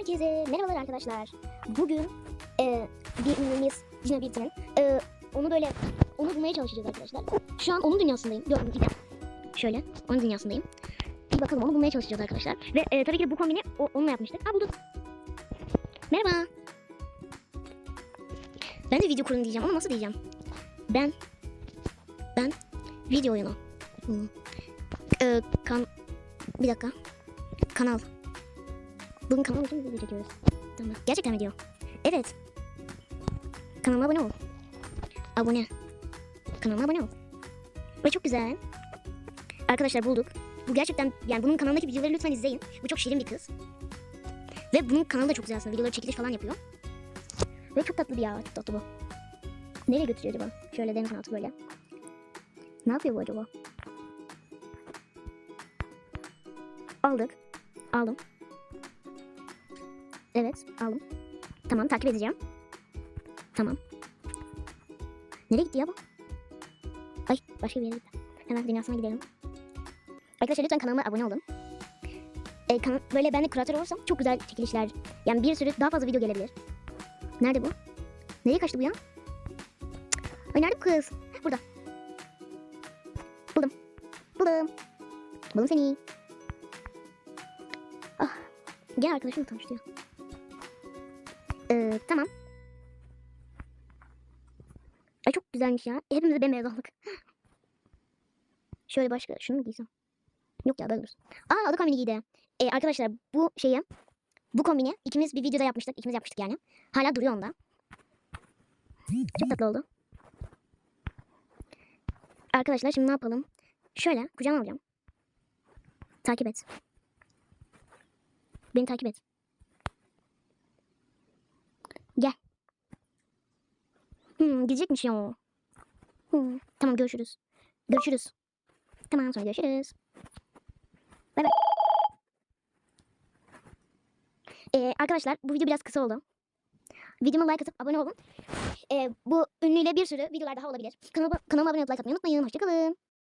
Herkese merhabalar arkadaşlar. Bugün e, bir ünlümüz Cina Birtin'in e, onu böyle onu bulmaya çalışacağız arkadaşlar. Şu an onun dünyasındayım. Gördüğünüz gibi. Şöyle onun dünyasındayım. Bir bakalım onu bulmaya çalışacağız arkadaşlar. Ve e, tabii ki bu kombini o, onunla yapmıştık. Ha bulduk. Merhaba. Ben de video kurun diyeceğim ama nasıl diyeceğim? Ben ben video oyunu. Hmm. E, kan bir dakika. Kanal. Bugün kanal için video çekiyoruz. Tamam. Gerçekten mi diyor? Evet. Kanalıma abone ol. Abone. Kanalıma abone ol. Ve çok güzel. Arkadaşlar bulduk. Bu gerçekten yani bunun kanalındaki videoları lütfen izleyin. Bu çok şirin bir kız. Ve bunun kanalı da çok güzel aslında. Videoları çekiliş falan yapıyor. Ve çok tatlı bir ya. Çok tatlı bu. Nereye götürüyor acaba? Şöyle denizin altı böyle. Ne yapıyor bu acaba? Aldık. Aldım. Evet aldım. Tamam takip edeceğim. Tamam. Nereye gitti ya bu? Ay başka bir yere gitti. Hemen dünyasına gidelim. Arkadaşlar lütfen kanalıma abone olun. Ee, kan- böyle ben de kuratör olursam çok güzel çekilişler. Yani bir sürü daha fazla video gelebilir. Nerede bu? Nereye kaçtı bu ya? Cık. Ay nerede bu kız? Heh, Burada. Buldum. Buldum. Buldum seni. Ah. Gel arkadaşımla tanıştı ya. Ee, tamam. Ay çok güzelmiş ya. Hepimize bembeyaz olduk. Şöyle başka şunu mu giysem? Yok ya böyle dursun. Aa adı kombini giydi. Ee, arkadaşlar bu şeyi bu kombini ikimiz bir videoda yapmıştık. İkimiz yapmıştık yani. Hala duruyor onda. Çok tatlı oldu. Arkadaşlar şimdi ne yapalım? Şöyle kucağıma alacağım. Takip et. Beni takip et. Gel. Hmm, gidecekmiş ya. Hmm, tamam görüşürüz. Görüşürüz. Tamam sonra görüşürüz. Bay bay. Ee, arkadaşlar bu video biraz kısa oldu. Videoma like atıp abone olun. Ee, bu ünlüyle bir sürü videolar daha olabilir. Kanalıma, kanalıma abone olup like atmayı unutmayın. Hoşçakalın.